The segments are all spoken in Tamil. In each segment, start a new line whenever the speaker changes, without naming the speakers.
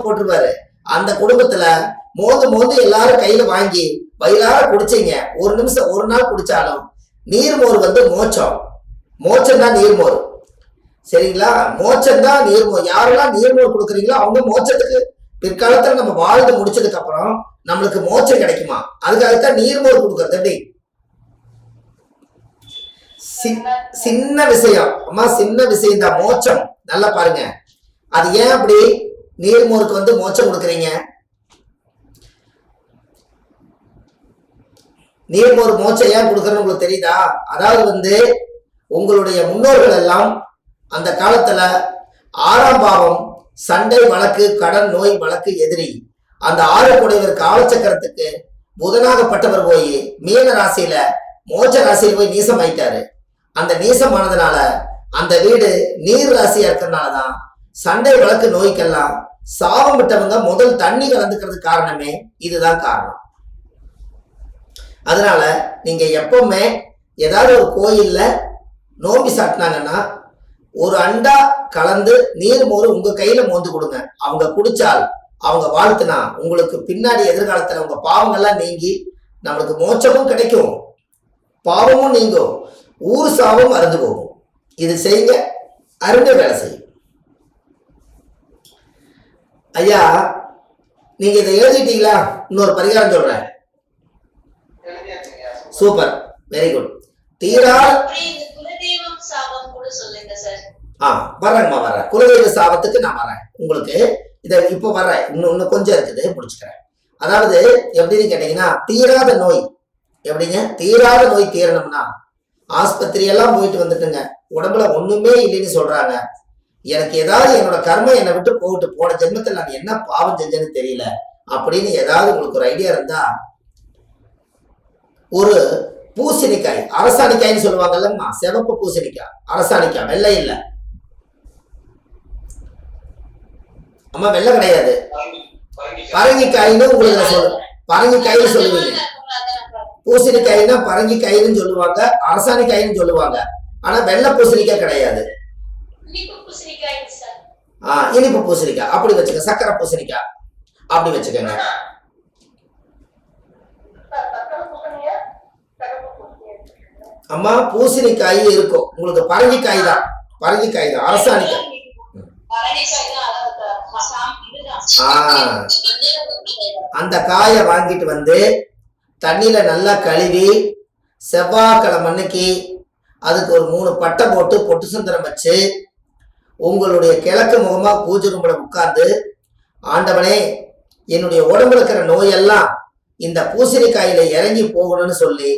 போட்டிருப்பாரு அந்த குடும்பத்துல மோந்து மோந்து எல்லாரும் கையில வாங்கி வயிறார குடிச்சீங்க. ஒரு நிமிஷம் ஒரு நாள் குடிச்சாலும் நீர்மோர் வந்து மோச்சம். மோச்சம் தான் நீர்மோர் சரிங்களா? மோச்சம் தான் நீர்மோர் யாரெல்லாம் நீர்மோர் கொடுக்குறீங்களோ அவங்க மோச்சத்துக்கு பிற்காலத்துல நம்ம வாழ்ந்து முடிச்சதுக்கு அப்புறம் நம்மளுக்கு மோச்சம் கிடைக்குமா? அதுக்காகத்தான் நீர்மோர் கொடுக்கறது எப்படி? சி- சின்ன விஷயம். அம்மா சின்ன விஷயம் தான் மோச்சம். நல்லா பாருங்க. அது ஏன் அப்படி? நீர்மோருக்கு வந்து மோட்சம் கொடுக்குறீங்க. நீர்மோர் மோச்சம் ஏன் கொடுக்குறேன்னு உங்களுக்கு தெரியுதா? அதாவது வந்து உங்களுடைய முன்னோர்கள் எல்லாம் அந்த காலத்துல ஆறாம் பாவம் சண்டை வழக்கு கடன் நோய் வழக்கு எதிரி அந்த ஆறுக்குடையவர் காலச்சக்கரத்துக்கு புதனாகப்பட்டவர் போய் மீன ராசியில மோச்ச ராசியில் போய் நீசம் ஆயிட்டாரு அந்த நீசமானதுனால அந்த வீடு நீர் ராசியா இருக்கிறதுனாலதான் சண்டை வழக்கு நோய்க்கெல்லாம் சாபம் விட்டவங்க முதல் தண்ணி கலந்துக்கிறதுக்கு காரணமே இதுதான் காரணம். அதனால நீங்க எப்பவுமே ஏதாவது ஒரு கோயில்ல நோம்பி சாட்டினாங்கன்னா ஒரு அண்டா கலந்து நீர் மோர் உங்க கையில மோந்து கொடுங்க. அவங்க குடிச்சால் அவங்க வாழ்த்துனா உங்களுக்கு பின்னாடி எதிர்காலத்துல உங்க பாவங்கள்லாம் நீங்கி நம்மளுக்கு மோட்சமும் கிடைக்கும். பாவமும் நீங்கும். ஊர் சாவும் அருந்து போகும். இது செய்யுங்க அருங்க வேலை செய்யும் ஐயா நீங்க இதை எழுதிட்டீங்களா? இன்னொரு பரிகாரம் சொல்றேன். சூப்பர் வெரி குட் தீரா
சொல்லுங்க
ஆ வர்றேங்கம்மா வரேன் குலதெய்வ சாபத்துக்கு நான் வரேன் உங்களுக்கு இதை இப்போ வர்றேன். இன்னும் இன்னும் கொஞ்சம் இருக்குது பிடிச்சிக்கிறேன் அதாவது எப்படின்னு கேட்டீங்கன்னா தீராத நோய். எப்படிங்க? தீராத நோய் தீரணும்னா ஆஸ்பத்திரியெல்லாம் போயிட்டு வந்துட்டுங்க. உடம்புல ஒண்ணுமே இல்லைன்னு சொல்றாங்க. எனக்கு ஏதாவது என்னோட கர்மம் என்னை விட்டு போகிட்டு போன ஜென்மத்தில் நான் என்ன பாவம் செஞ்சேன்னு தெரியல அப்படின்னு ஏதாவது உங்களுக்கு ஒரு ஐடியா இருந்தா ஒரு பூசணிக்காய் அரசாணிக்காய்னு சொல்லுவாங்கல்லம்மா சிவப்பு பூசணிக்காய் அரசாணிக்காய் வெள்ளை இல்ல. அம்மா வெள்ளை கிடையாது. பரங்கிக்காயின்னு உங்களுக்கு நான் சொல்லுவேன் பரங்கிக்காய்னு சொல்லுவீங்க. பூசணிக்காயின்னா பரங்கிக்காய்னு சொல்லுவாங்க அரசாணிக்காயின்னு சொல்லுவாங்க. ஆனா வெள்ளை பூசணிக்காய் கிடையாது. ஆ இனிப்பு பூசணிக்காய். அப்படி வச்சுக்க சக்கரை பூசணிக்காய். அப்படி வச்சுக்கோங்க. அம்மா பூசணிக்காய் இருக்கும். உங்களுக்கு பரங்கிக்காய் தான். பரங்கிக்காய் தான். அரசாணிக்காய். அந்த காயை வாங்கிட்டு வந்து தண்ணியில நல்லா கழுவி செவ்வாய்க்கிழமை அன்னைக்கு அதுக்கு ஒரு மூணு பட்டை போட்டு பொட்டு சுந்தரம் வச்சு உங்களுடைய கிழக்கு முகமா பூஜை ரூம்ல உட்கார்ந்து ஆண்டவனே என்னுடைய உடம்புல இருக்கிற நோயெல்லாம் இந்த பூசணிக்காயில இறங்கி போகணும்னு சொல்லி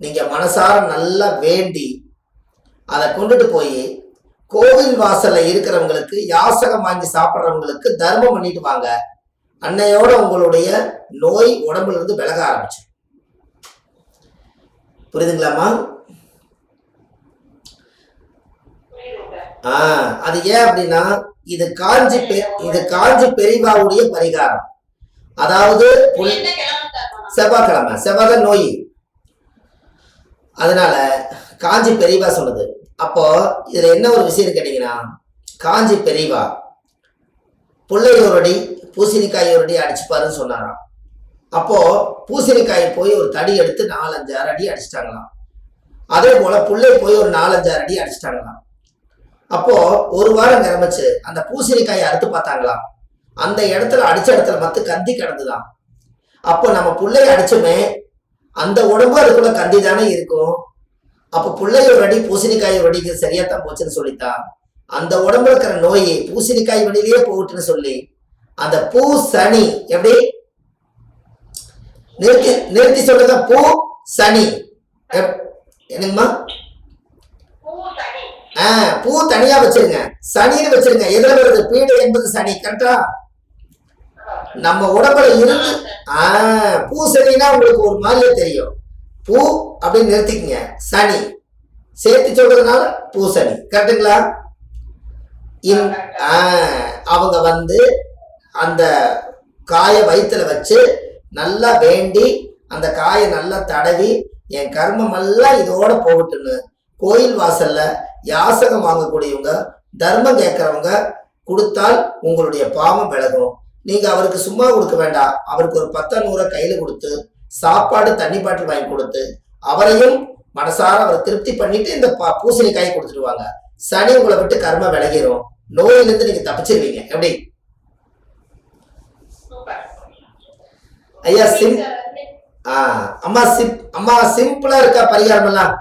நீங்க மனசார நல்லா வேண்டி அதை கொண்டுட்டு போய் கோவில் வாசல்ல இருக்கிறவங்களுக்கு யாசகம் வாங்கி சாப்பிட்றவங்களுக்கு தர்மம் பண்ணிட்டு வாங்க. அன்னையோட உங்களுடைய நோய் உடம்புல இருந்து விலக ஆரம்பிச்சு புரியுதுங்களாம்மா? ஆ அது ஏன் அப்படின்னா இது காஞ்சி இது காஞ்சி பெரிவாவுடைய பரிகாரம். அதாவது செவ்வாய்க்கிழமை செவ்வாய் நோய். அதனால காஞ்சி பெரியவா சொன்னது. அப்போ இதுல என்ன ஒரு விஷயம் கேட்டீங்கன்னா காஞ்சி பெரியவா பிள்ளையோரடி பூசணிக்காயோரடி அடிச்சுப்பாருன்னு சொன்னாராம். அப்போ பூசணிக்காய் போய் ஒரு தடி எடுத்து நாலஞ்சாறு அடி அடிச்சிட்டாங்களாம். அதே போல புள்ளை போய் ஒரு நாலஞ்சாறு அடி அடிச்சிட்டாங்களாம். அப்போ ஒரு வாரம் கிளம்பிச்சு அந்த பூசணிக்காயை அறுத்து பார்த்தாங்களாம். அந்த இடத்துல அடிச்ச இடத்துல மத்து கந்தி கிடந்துதான் அப்போ நம்ம பிள்ளைய அடிச்சோமே அந்த உடம்பு அதுக்குள்ள கந்தி தானே இருக்கும். அப்போ புள்ளைய ஒரு அடி பூசணிக்காய் ஒரு அடிக்கு சரியா தான் போச்சுன்னு சொல்லித்தான். அந்த உடம்புல இருக்கிற நோய் பூசணிக்காய் வழியிலேயே போகட்டுன்னு சொல்லி அந்த பூ சனி எப்படி? நிறுத்தி நிறுத்தி சொல்றத பூ சனி. என்னங்கம்மா? பூ தனியா வச்சிருங்க. சனின்னு வச்சிருங்க. எதுல வருது? பீடு என்பது சனி கரெக்டா நம்ம உடம்புல இருந்து ஆ பூ சனினா உங்களுக்கு ஒரு மாதிரியே தெரியும். பூ அப்படின்னு நிறுத்திக்கங்க. சனி. சேர்த்து சொல்றதுனால பூ சனி. கரெக்டுங்களா ஆ, அவங்க வந்து அந்த காயை வயிற்றுல வச்சு நல்லா வேண்டி அந்த காயை நல்லா தடவி என் கர்மம் எல்லாம் இதோட போகட்டுன்னு. கோயில் வாசல்ல யாசகம் வாங்கக்கூடியவங்க தர்மம் கேட்கறவங்க கொடுத்தால் உங்களுடைய பாவம் விலகும். நீங்க அவருக்கு சும்மா கொடுக்க வேண்டாம். அவருக்கு ஒரு பத்த நூறை கையில கொடுத்து சாப்பாடு தண்ணி பாட்டில் வாங்கி கொடுத்து அவரையும் மனசார அவரை திருப்தி பண்ணிட்டு இந்த ப- பூசணிக்காய் கொடுத்துருவாங்க சனி உங்களை விட்டு கர்ம விலகிரும். நோயிலிருந்து நீங்க தப்பிச்சிருவீங்க. எப்படி? ஐயா சிம் ஆ அம்மா சிம் அம்மா சிம்பிளா இருக்கா பரிகாரம் எல்லாம்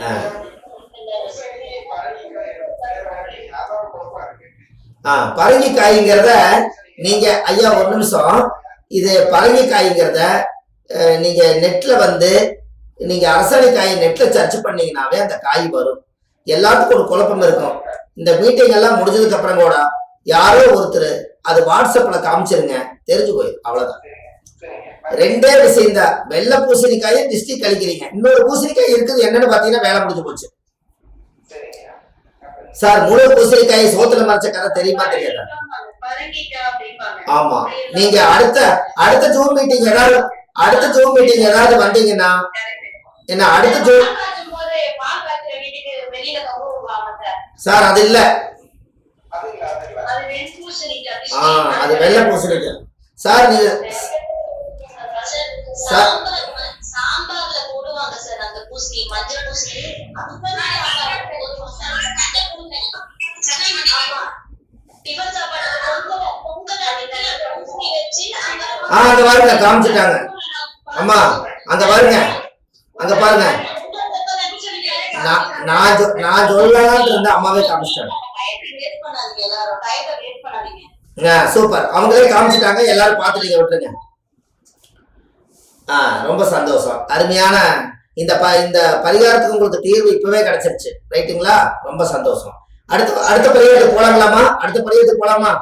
ஆமாங்க
ஆ. பரங்கிக்காய்ங்கிறத நீங்க ஐயா ஒரு நிமிஷம். இது பரங்கிக்காய்ங்கிறத அஹ், நீங்க நெட்ல வந்து நீங்க காய் நெட்ல சர்ச் பண்ணீங்கன்னாவே அந்த காய் வரும். எல்லாத்துக்கும் ஒரு குழப்பம் இருக்கும். இந்த மீட்டிங் எல்லாம் முடிஞ்சதுக்கு அப்புறம் கூட யாரோ ஒருத்தர் அது வாட்ஸ்அப்ல காமிச்சிருங்க. தெரிஞ்சு போயிடும். அவ்வளவுதான். ரெண்டே விஷயம் தான் வெள்ளை பூசணிக்காயை டிஸ்டி கழிக்கிறீங்க. இன்னொரு பூசணிக்காய் இருக்குது என்னன்னு பாத்தீங்கன்னா வேலை முடிஞ்சு போச்சு. சார் முழு பூசணிக்காயை சோத்துல மறைச்ச கதை தெரியுமா தெரியாதா? ஆமா. நீங்க அடுத்த அடுத்த ஜூம் மீட்டிங் ஏதாவது அடுத்த ஜூம் மீட்டிங் ஏதாவது வந்தீங்கன்னா என்ன அடுத்த ஜூம்
சார்
அது இல்ல.
அது வெண்பூசணிக்காய்
ஆ அது வெள்ளை பூசணிக்காய். சார் நீங்க.
சாம்பார்ல போடுவாங்க சார் அந்த மஞ்சள்
ஆ அங்க பாருங்க காமிச்சிட்டாங்க அம்மா அங்க பாருங்க. அங்க பாருங்க. நான் நான் சொல்லலாம்னு இருந்த அம்மாவே காமிச்சிட்டாங்க. சூப்பர். அவங்களே காமிச்சிட்டாங்க. எல்லாரும் பார்த்துட்டீங்க விட்டுருங்க. ரொம்ப சந்தோஷம். அருமையான இந்த ப இந்த பரிகாரத்துக்கு உங்களுக்கு தீர்வு இப்பவே கிடைச்சிருச்சு. ரைட்டுங்களா? ரொம்ப சந்தோஷம். அடுத்த அடுத்த பரிகாரத்துக்கு போலாங்களாமா அடுத்த பரிகாரத்துக்கு போலாமா?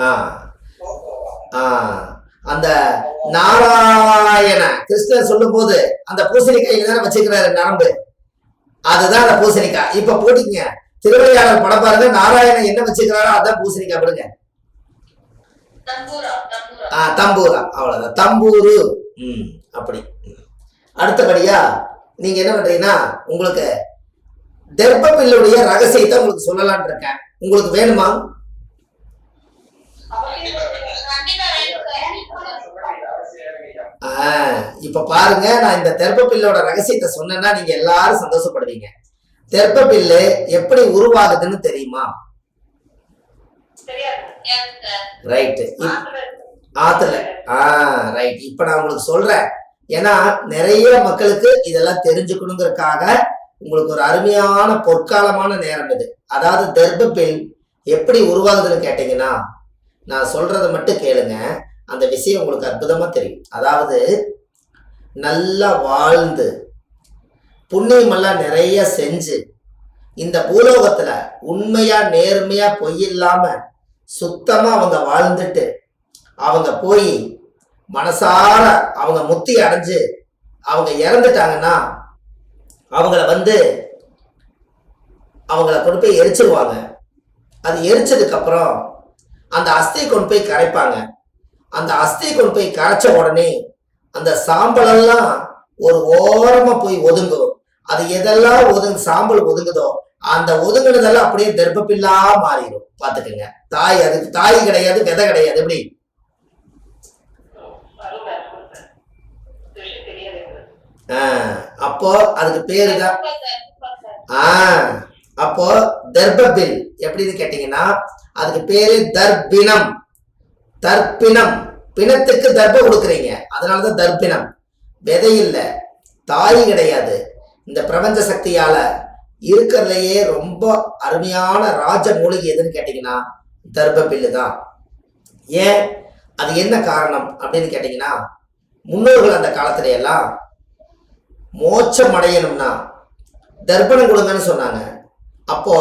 ஆ ஆ. அந்த நாராயண சொல்லும் போது அந்த பூசணிக்காய் தானே வச்சுக்கிறாரு நரம்பு? அதுதான் அந்த பூசணிக்காய். இப்ப போட்டீங்க திருவிளையாடல் படம் பாருங்க நாராயணன் என்ன வச்சுக்கிறாரோ அதான் பூசணிக்காய் விடுங்க
தம்பூரா தம்பூரா.
அவ்வளவுதான். தம்பூரு. ம் அப்படி. அடுத்தபடியா நீங்க என்ன பண்றீங்கன்னா உங்களுக்கு தெர்பப்பில்லுடைய ரகசியத்தை உங்களுக்கு சொல்லலாம்னு இருக்கேன். உங்களுக்கு வேணுமா? இப்ப பாருங்க நான் இந்த தெர்பப்பில்லோட ரகசியத்தை சொன்னேன்னா நீங்க எல்லாரும் சந்தோஷப்படுவீங்க. தெர்பப்பில்லு எப்படி உருவாகுதுன்னு தெரியுமா? ரைட்டு ஆத்துல. ஆ ரைட் இப்ப நான் உங்களுக்கு சொல்றேன். ஏன்னா நிறைய மக்களுக்கு இதெல்லாம் தெரிஞ்சுக்கணுங்கிறதுக்காக உங்களுக்கு ஒரு அருமையான பொற்காலமான நேரம் இது. அதாவது தெர்பப்பில் எப்படி உருவாகுதுன்னு கேட்டீங்கன்னா நான் சொல்றதை மட்டும் கேளுங்க. அந்த விஷயம் உங்களுக்கு அற்புதமா தெரியும். அதாவது நல்லா வாழ்ந்து புண்ணியமெல்லாம் நிறைய செஞ்சு இந்த பூலோகத்துல உண்மையா நேர்மையா பொய் இல்லாம சுத்தமா அவங்க வாழ்ந்துட்டு அவங்க போய் மனசார அவங்க முத்தி அடைஞ்சு அவங்க இறந்துட்டாங்கன்னா அவங்கள வந்து அவங்கள கொண்டு போய் எரிச்சிருவாங்க. அது எரிச்சதுக்கு அப்புறம் அந்த அஸ்தியை கொண்டு போய் கரைப்பாங்க. அந்த அஸ்தியை கொண்டு போய் கரைச்ச உடனே அந்த சாம்பலெல்லாம் ஒரு ஓரமா போய் ஒதுங்கும். அது எதெல்லாம் ஒதுங்க சாம்பல் ஒதுங்குதோ அந்த ஒதுங்கினதெல்லாம் அப்படியே தர்ப்பப்பில்லா மாறிடும் பாத்துக்கோங்க தாய் அதுக்கு தாய் கிடையாது விதை கிடையாது. எப்படி? ஆ, அப்போ அதுக்கு பேரு தான் ஆ அப்போ தர்ப்பில் எப்படின்னு கேட்டீங்கன்னா அதுக்கு பேரு தர்ப்பினம் தர்ப்பினம் பிணத்துக்கு தர்ப்பம் கொடுக்குறீங்க. அதனாலதான் தர்ப்பினம் விதை இல்ல. தாய் கிடையாது. இந்த பிரபஞ்ச சக்தியால இருக்கிறதுலயே ரொம்ப அருமையான ராஜ மூலிகை எதுன்னு கேட்டீங்கன்னா தர்ப்பபில்லு தான் ஏன்? அது என்ன காரணம் அப்படின்னு கேட்டீங்கன்னா முன்னோர்கள் அந்த காலத்துல எல்லாம் மோட்சம் அடையணும்னா தர்ப்பணம் கொடுங்கன்னு சொன்னாங்க. அப்போ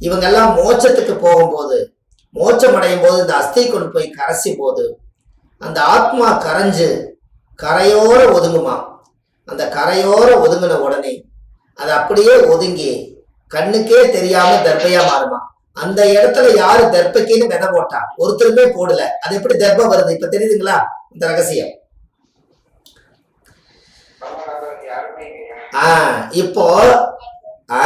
இவங்கெல்லாம் மோட்சத்துக்கு போகும்போது மோட்சம் அடையும் போது இந்த அஸ்தி கொண்டு போய் கரைசி போது அந்த ஆத்மா கரைஞ்சு கரையோர ஒதுங்குமா? அந்த கரையோர ஒதுங்கின உடனே அது அப்படியே ஒதுங்கி கண்ணுக்கே தெரியாம தர்ப்பையா மாறுமா. அந்த இடத்துல யாரு தர்ப்பைக்குன்னு விதை போட்டா? ஒருத்தருமே போடல. அது எப்படி தர்ப்பம் வருது? இப்ப தெரியுதுங்களா? இந்த ரகசியம்.
ஆஹ்
ஆ இப்போ ஆ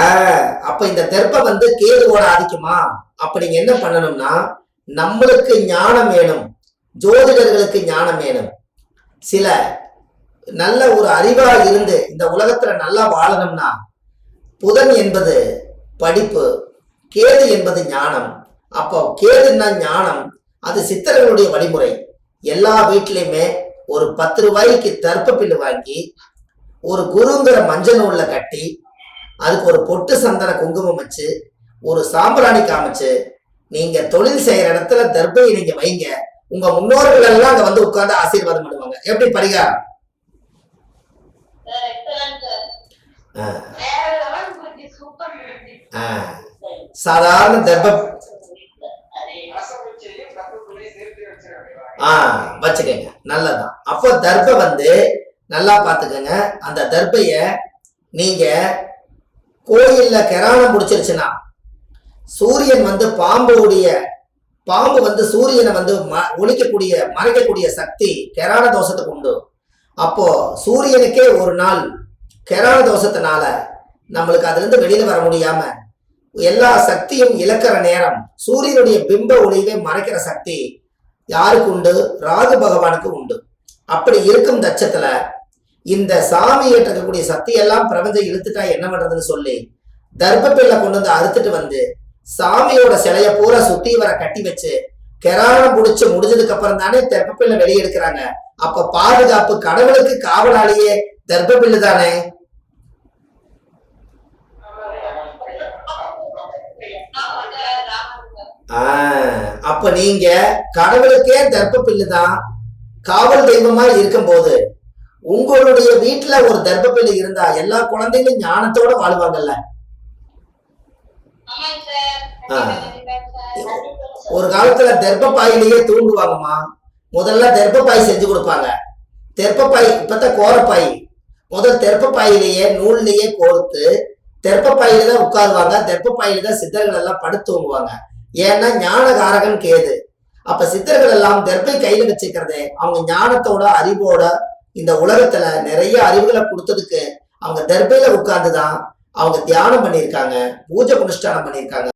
அப்ப இந்த தெர்ப்ப வந்து கேதுவோட ஆதிக்குமா? அப்ப நீங்க என்ன பண்ணணும்னா நம்மளுக்கு ஞானம் வேணும். ஜோதிடர்களுக்கு ஞானம் வேணும். சில நல்ல ஒரு அறிவா இருந்து இந்த உலகத்துல நல்லா வாழணும்னா புதன் என்பது படிப்பு கேது என்பது ஞானம். அப்போ கேதுன்னா ஞானம் அது சித்தர்களுடைய வழிமுறை. எல்லா வீட்லயுமே ஒரு பத்து ரூபாய்க்கு தர்ப்ப பில்லு வாங்கி ஒரு குருங்கிற மஞ்சள் நூல்ல கட்டி அதுக்கு ஒரு பொட்டு சந்தன குங்குமம் வச்சு ஒரு சாம்பிராணி காமிச்சு நீங்க தொழில் செய்யற இடத்துல தர்பையை நீங்க வைங்க. உங்க முன்னோர்கள் எல்லாம் அங்க வந்து உட்கார்ந்து ஆசீர்வாதம் பண்ணுவாங்க. எப்படி பரிகாரம்
சார் எக்ஸலன்ட் சார்
ஆ,
வேற லெவல் குருஜி சூப்பர் குருஜி
ஆ. சாதாரண தர்ப்ப ஆ வச்சுக்கோங்க. நல்லதான் அப்போ தர்பை வந்து நல்லா பார்த்துக்கோங்க. அந்த தர்பைய நீங்க கோயில்ல கெராணம் பிடிச்சிருச்சுன்னா சூரியன் வந்து பாம்புடைய பாம்பு வந்து சூரியனை வந்து ம- ஒழிக்கக்கூடிய மறைக்கக்கூடிய சக்தி கெரான தோஷத்துக்கு உண்டு. அப்போ சூரியனுக்கே ஒரு நாள் கெரால தோஷத்தினால நம்மளுக்கு அதுல இருந்து வெளியில வர முடியாம எல்லா சக்தியும் இழக்கிற நேரம் சூரியனுடைய பிம்ப ஒளியவே மறைக்கிற சக்தி யாருக்கு உண்டு? ராகு பகவானுக்கு உண்டு. அப்படி இருக்கும் தச்சத்துல இந்த சாமி ஏற்றக்கூடிய சக்தி எல்லாம் பிரபஞ்சம் இழுத்துட்டா என்ன பண்றதுன்னு சொல்லி தர்ப்பப்பில்ல கொண்டு வந்து அறுத்துட்டு வந்து சாமியோட சிலைய பூரா சுத்தி வர கட்டி வச்சு கெராளம் புடிச்சு முடிஞ்சதுக்கு அப்புறம் தானே தர்ப்பப்பில்ல வெளியே எடுக்கிறாங்க. அப்ப பாதுகாப்பு கடவுளுக்கு காவலாளியே தர்ப்பப்பில்லு தானே? ஆஹ் அப்ப நீங்க கடவுளுக்கே தர்ப்பப்பில்லு தான் காவல் தெய்வமா இருக்கும்போது உங்களுடைய வீட்டுல ஒரு தர்ப்பப்பில்லு இருந்தா எல்லா குழந்தைகளும் ஞானத்தோட வாழ்வாங்கல்ல? ஒரு காலத்துல தர்ப்பப்பாயிலேயே தூங்குவாங்கம்மா. முதல்ல தெர்ப்பப்பாய் செஞ்சு கொடுப்பாங்க. தெர்ப்பப்பாய் இப்பதான் கோரப்பாய். முதல் தெர்ப்பப்பாயிலேயே நூல்லையே கோர்த்து தெர்ப்பப்பாயில தான் உட்காருவாங்க. தெர்ப்பப்பாயில தான் சித்தர்கள் எல்லாம் படுத்து தூங்குவாங்க. ஏன்னா ஞானகாரகன் கேது. அப்ப சித்தர்கள் எல்லாம் தெற்பை கையில வச்சுக்கிறதே அவங்க ஞானத்தோட அறிவோட இந்த உலகத்துல நிறைய அறிவுகளை கொடுத்ததுக்கு அவங்க தெற்பையில உட்கார்ந்துதான் அவங்க தியானம் பண்ணியிருக்காங்க பூஜை அனுஷ்டானம் பண்ணியிருக்காங்க.